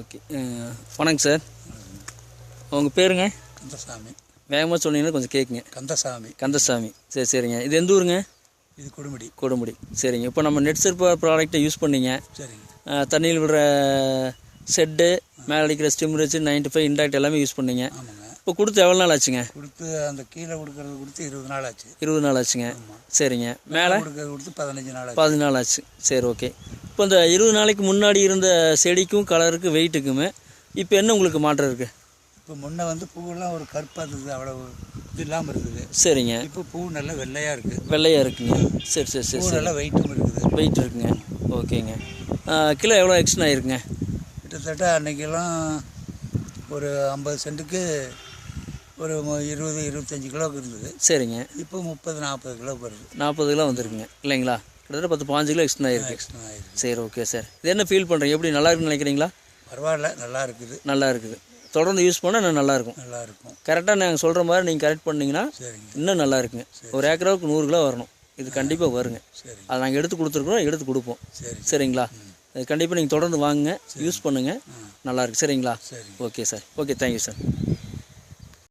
Okay. வணக்கம் sir. உங்கள் பேருங்க? கந்தசாமி. வேகமாக சொன்னீங்கன்னா கொஞ்சம் கேட்குங்க கந்தசாமி. கந்தசாமி. சரி சரிங்க. இது எந்த ஊருங்க? இது கொடுமுடி. கொடுமுடி. சரிங்க. இப்போ நம்ம நெட்சர் ப்ராடக்ட்டை யூஸ் பண்ணீங்க. சரிங்க. தண்ணியில் விடுற செட்டு மேலே அடிக்கிற ஸ்டிம்ரேச்சு நைன்டி ஃபைவ் இண்டாக்ட் எல்லாமே யூஸ் பண்ணீங்க. இப்போ கொடுத்து எவ்வளோ நாள் ஆச்சுங்க? கொடுத்து அந்த கீழே கொடுக்கறது கொடுத்து இருபது நாள் ஆச்சு. இருபது நாள் ஆச்சுங்க. சரிங்க. மேலே கொடுக்கறது கொடுத்து பதினஞ்சு நாள் பதினஞ்சு நாள் ஆச்சு. சரி ஓகே. இப்போ இந்த இருபது நாளைக்கு முன்னாடி இருந்த செடிக்கும் கலருக்கு வெயிட்டுக்குமே இப்போ என்ன உங்களுக்கு மாற்றம் இருக்குது இப்போ முன்ன வந்து பூவெல்லாம் ஒரு கருப்பாக இருந்தது அவ்வளோ இது இல்லாமல் இருந்தது சரிங்க. இப்போ பூ நல்லா வெள்ளையாக இருக்குது வெள்ளையாக இருக்குங்க. சரி சரி சரி நல்லா வெயிட்டும் இருக்குது. வெயிட் இருக்குங்க. ஓகேங்க. கிலோ எவ்வளோ எக்ஸ்ட்ரா ஆயிருக்குங்க? கிட்டத்தட்ட அன்னைக்கெல்லாம் ஒரு ஐம்பது சென்ட்டுக்கு ஒரு இருபது இருபத்தஞ்சி கிலோவுக்கு இருந்தது. சரிங்க. இப்போ முப்பது நாற்பது கிலோ வருது. நாற்பது கிலோ வந்துருக்குங்க. இல்லைங்களா? கிட்டத்தட்ட பத்து பாஞ்சு கிலோ எக்ஸ்ட்ரா ஆயிருக்கு சரி ஓகே சார் இது என்ன ஃபீல் பண்ணுறீங்க எப்படி நல்லா இருக்குன்னு நினைக்கிறீங்களா? பரவாயில்ல நல்லா இருக்குது. நல்லா இருக்குது. தொடர்ந்து யூஸ் பண்ணால் இன்னும் நல்லா இருக்கும். நல்லா இருக்கும். கரெக்டாக நாங்கள் சொல்கிற மாதிரி நீங்கள் கரெக்ட் பண்ணீங்கன்னா இன்னும் நல்லா இருக்குங்க. ஒரு ஏக்கராவுக்கு நூறு கிலோ வரணும். இது கண்டிப்பாக வருங்க. அதை நாங்கள் எடுத்து கொடுத்துருக்கோம் எடுத்து கொடுப்போம். சரி. சரிங்களா? அது கண்டிப்பாக நீங்கள் தொடர்ந்து வாங்குங்க யூஸ் பண்ணுங்கள் நல்லா இருக்கு. சரிங்களா? சரிங்க okay sir okay thank you sir